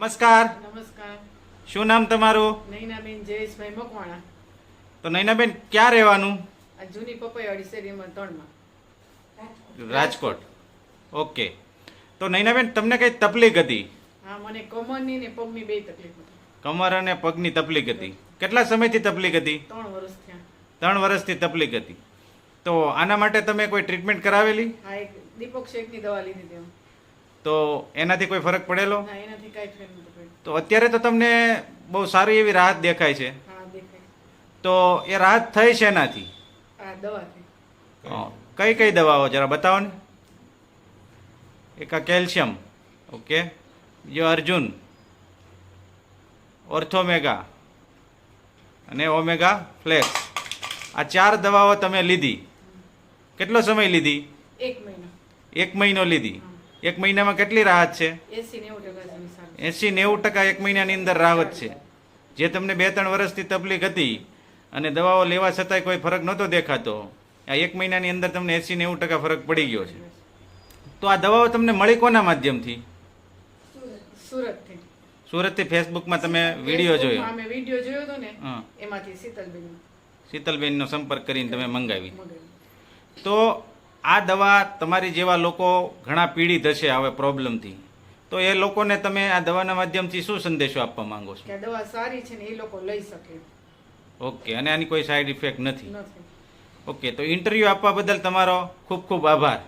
નમસ્કાર. નમસ્કાર. શું નામ તમારું? નૈનાબેન જયેશભાઈ મકવાણા. તો નૈનાબેન ક્યાં રહેવાનું? આ જૂની પપૈયાવાડી શેરીમાં ત્રણમાં. રાજકોટ. ઓકે. તો નૈનાબેન તમને કઈ તકલીફ હતી? હા મને કમરની ને પગની બે તકલીફ હતી. કમર અને પગની તકલીફ હતી. કેટલા સમયથી તકલીફ હતી? ત્રણ વર્ષ થયા. ત્રણ વર્ષથી તકલીફ હતી. તો આના માટે તમે કોઈ ટ્રીટમેન્ટ કરાવેલી? હા એક દીપક શેખની દવા લીધી હતી. તો એનાથી કોઈ ફરક પડેલો? ના એનાથી કાંઈ ફેર નતો પડ્યો. તો અત્યારે તો તમને બહુ સારી એવી રાહત દેખાય છે. હા દેખાય. તો એ રાહત થઈ છે એનાથી આ દવાથી. કઈ કઈ દવાઓ જરા બતાવો ને? એક આ કેલ્શિયમ ઓકે. બીજો અર્જુન. ઓર્થોમેગા. અને ઓમેગા ફ્લેક્સ. આ ચાર દવાઓ તમે લીધી. કેટલો સમય લીધી? એક મહિનો. એક મહિનો લીધી. એક મહિનામાં કેટલી રાહત છે? એસી નેવું ટકા એક મહિનાની અંદર રાહત છે. જે તમને બે ત્રણ વર્ષથી તકલીફ હતી અને દવાઓ લેવા છતાંય કોઈ ફરક નહોતો દેખાતો આ એક મહિનાની અંદર તમને એંસી નેવું ટકા ફરક પડી ગયો છે. તો આ દવાઓ તમને મળી કોના માધ્યમથી? સુરતથી. ફેસબુકમાં તમે વીડિયો જોયો? વીડિયો જોયો હતો ને એમાંથી શીતલબેન શીતલબેનનો સંપર્ક કરીને તમે મંગાવી. તો આ દવા તમારી જેવા લોકો ઘણા પીડિત હશે હવે પ્રોબ્લેમથી. તો એ લોકોને તમે આ દવાના માધ્યમથી શું સંદેશો આપવા માંગો છો? કે દવા સારી છે ને એ લોકો લઈ શકે. ઓકે અને આની કોઈ સાઈડ ઇફેક્ટ નથી? નથી. ઓકે તો ઇન્ટરવ્યૂ આપવા બદલ તમારો ખૂબ ખૂબ આભાર.